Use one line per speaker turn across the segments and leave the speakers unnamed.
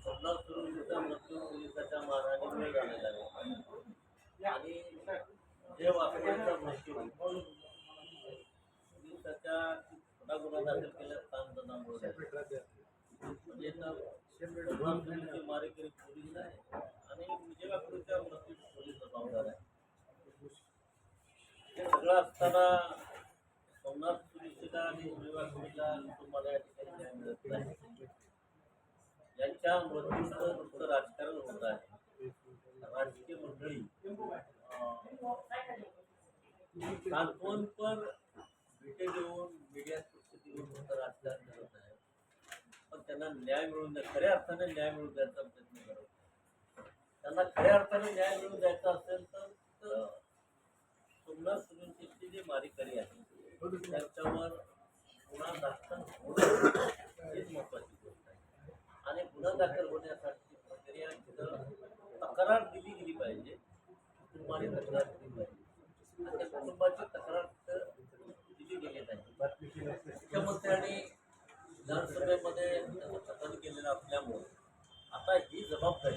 सोमनाथ सुरूचा मृत्यू पोलिसाच्या झालेला आहे आणि जे वाकड्यांचा मृत्यू पोलिसाच्या छोटा गुन्हा दाखल केल्यास ताणतणावामुळे म्हणजे मारेकरी पोलीस आहे आणि विजय वाकडूच्या मृत्यू पोलीस जबाबदार आहे हे सगळं असताना सोमनाथ आणि विजय कुटुंबाला या ठिकाणी न्याय मिळत नाही यांच्या मृत्यूचं नुसतं राजकारण होत आहे. राजकीय मंडळी सांत्वनपर भेटे देऊन मीडियात प्रसिद्धी देऊन नुसतं राजकारण करत आहे पण त्यांना न्याय मिळवून द्या खऱ्या अर्थाने न्याय मिळवून द्यायचा प्रयत्न करत त्यांना खऱ्या अर्थाने न्याय मिळवून द्यायचा असेल तर तर सोमनाथ सुरेशची जी मारेकरी आहे त्याच्यावर गुन्हा दाखल होणं हीच महत्वाची गोष्ट आहे. आणि गुन्हा दाखल होण्यासाठी प्रक्रिया तिथं तक्रार दिली गेली पाहिजे कुटुंबाने तक्रार दिली पाहिजे. आणि त्या कुटुंबाची तक्रार दिली गेली नाही. मुख्यमंत्र्यांनी विधानसभेमध्ये त्याचं कथन केलेलं असल्यामुळे आता ही जबाबदारी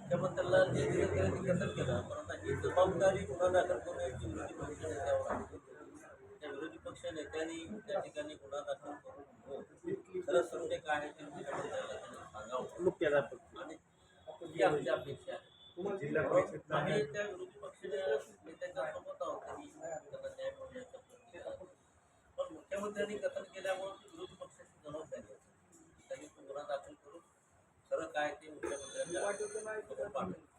मुख्यमंत्र्याला जे दिलं त्याने कथन केलं पण आता ही जबाबदारी गुन्हा दाखल करण्याची विरोधी पक्ष नेत्यावर आहे त्या विरोधी पक्ष नेत्यांनी त्या ठिकाणी गुन्हा दाखल करून हो, खरं सत्य काय आहे ते सांगावं. आणि ही आमची अपेक्षा आहे.
जिल्हा परिषद
आम्ही त्या विरोधी पक्ष नेत्यांच्या सोबत आहोत त्यांनी त्यांना न्याय मिळवण्याचा प्रयत्न केला. पण मुख्यमंत्र्यांनी कथन केल्यामुळे विरोधी पक्षाची जबाबदारी आहे. त्यांनी तो गुन्हा दाखल करून खरं काय ते मुख्यमंत्र्यांच्या पाठवलं.